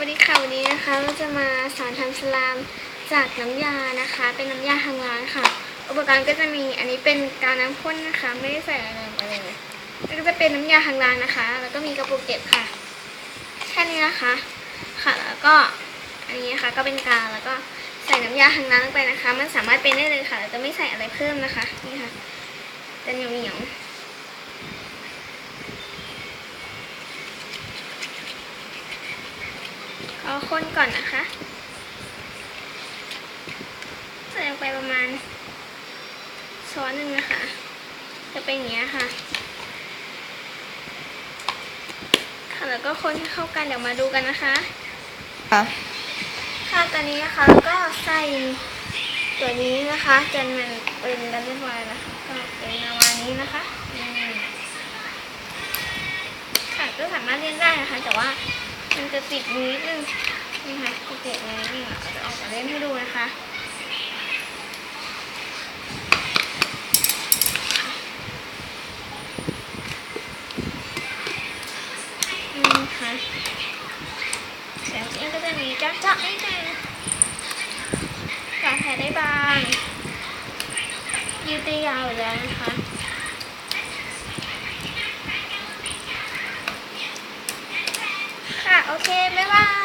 วัสดีค่ะวันนี้นะคะเราจะมาสอนทำสลามจากน้ำยานะคะ เป็นน้ำยาทางร้านค่ะ อุปกรณ์ก็จะมีอันนี้เป็นกาวน้ำข้นนะคะ ไม่ได้ใส่อะไรลงไปเลยก็จะเป็นน้ำยาทางร้านนะคะ แล้วก็มีกระปุกเก็บค่ะ แค่นี้นะคะค่ะแล้วก็อันนี้นะคะก็เป็นกาวแล้วก็ใส่น้ำยาทางร้านลงไปนะคะ มันสามารถเป็นได้เลยค่ะเราจะไม่ใส่อะไรเพิ่มนะคะนี่ค่ะจะเหนียวเหนียว เอาคนก่อนนะคะ ใส่ลงไปประมาณช้อนหนึ่งนะคะ จะเป็นอย่างนี้ยค่ะ ค่ะแล้วก็คนให้เข้ากันเดี๋ยวมาดูกันนะคะค่ะค่ะตอนนี้นะคะแล้วก็ใส่ตัวนี้นะคะจนมันเป็นกันเรียบร้อยแล้วนะคะก็เป็นประมาณนี้นะคะนี่ค่ะก็สามารถเล่นได้นะคะ แต่ว่า มันจะติดนิดนึงนี่ค่ะจะติดนิดนึงอ่จะออกมาเล่นให้ดูนะคะอืมค่ะเสียงนี้ก็จะมีจ๊อกจ๊อกนิดนึงกาแผลได้บางยืดได้ยาวแล้วนะคะ Okay, bye bye.